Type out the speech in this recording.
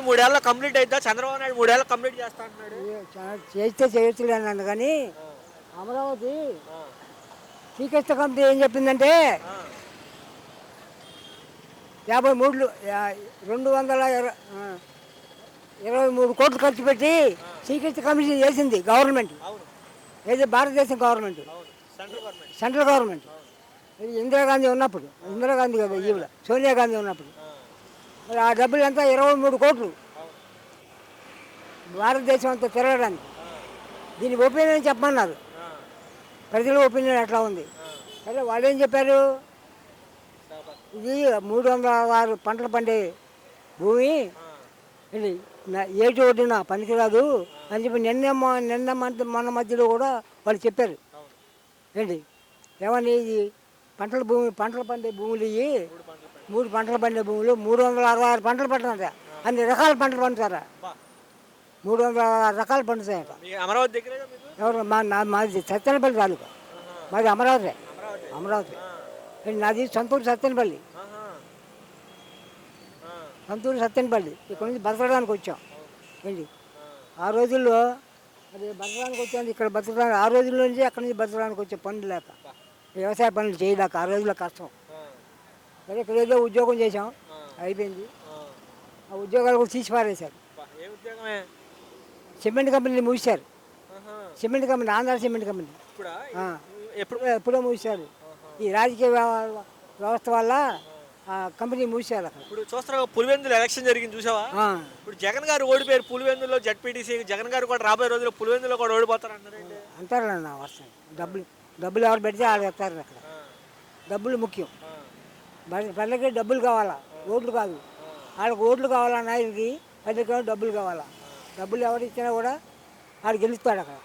కూటమి మూడేళ్ళ కంప్లీట్ అయిద్దా? చంద్రబాబు నాయుడు మూడేళ్ళ కంప్లీట్ చేస్తా అంటున్నాడు. చేస్తే చేయొచ్చులే అన్నాను కానీ అమరావతి శ్రీకృష్ణ కంపెనీ ఏం చెప్పిందంటే యాభై మూడు రెండు వందల ఇరవై మూడు కోట్లు ఖర్చు పెట్టి శ్రీకృష్ణ కమిషన్ చేసింది గవర్నమెంట్. ఏది? భారతదేశం గవర్నమెంట్. Central government. ఇది ఇందిరాగాంధీ ఉన్నప్పుడు. ఇందిరాగాంధీ కదా ఈవిడ. సోనియా గాంధీ ఉన్నప్పుడు. ఆ డబ్బులు ఎంత ఇరవై మూడు కోట్లు. భారతదేశం అంతా తిరగడానికి. దీని ఒపీనియన్ చెప్పమన్నారు? ప్రజల ఒపీనియన్ ఎట్లా ఉంది. సరే వాళ్ళు ఏం చెప్పారు? ఇది మూడు వందల ఆరు పంటలు పండే భూమి. ఇది నా- ఏటి ఒడ్డున పనికిరాదు అని చెప్పి నిన్న నిన్న మధ్య మొన్న మధ్యలో కూడా వాళ్ళు చెప్పారు. ఏంటి? ఏమని ఇది? పంటల భూమి పంటలు పండే భూములు ఇవి మూడు పంటలు పండే భూములు మూడు వందల అరవై ఆరు పంటలు పండుతాయట అన్ని రకాల పంటలు పండుతారా మూడు వందల ఆరు రకాలు పండుతాయట. అమరావతి దగ్గర ఎవరు? మా మాది సత్తెనపల్లి తాలూకా. మాది అమరావతి. అమరావతి. నాది సొంతూరు. ఆ. సొంతూరు సత్తెనపల్లి ఇక్కడ నుంచి బతకడానికి వచ్చాం. ఏంటి? ఆ. రోజుల్లో అది బతకడానికి వచ్చాను ఇక్కడ బతకడానికి ఆ రోజుల్లో నుంచి అక్కడి నుంచి బతకడానికి వచ్చే పనులు లేక. వ్యవసాయ పనులు చేయలేక ఆ రోజుల్లో కష్టం. సరే ఇక్కడ ఏదో ఉద్యోగం చేసాం అయిపోయింది. ఆ. ఉద్యోగాలు కూడా తీసి పారేశారు. సిమెంట్ కంపెనీలు మూసారు. Cement company Andhra cement company. ఎప్పుడు? ఎప్పుడో మూసారు ఈ రాజకీయ వ్యవ- వ్యవస్థ వల్ల కంపెనీ మూసారు ఇప్పుడు చూస్తున్నావు పులివెందులు ఎలక్షన్ జరిగింది చూసావా. ఇప్పుడు జగన్ గారు ఓడిపోయారు పులివెందులో జడ్పీటీసీ జగన్ గారు కూడా రాబోయే రోజుల్లో పులివెందులో కూడా ఓడిపోతారు అంటారు వస్తాయి డబ్బులు. డబ్బులు ఎవరు పెడితే వాళ్ళు చెప్తారు అక్కడ. డబ్బులు ముఖ్యం. మరి ప్రజలకి డబ్బులు కావాలా? ఓట్లు కాదు. వాళ్ళకి ఓట్లు కావాలా నాయకుడికి ప్రజలకి డబ్బులు కావాలా? డబ్బులు ఎవరు ఇచ్చినా కూడా వాడు గెలుస్తాడు అక్కడ.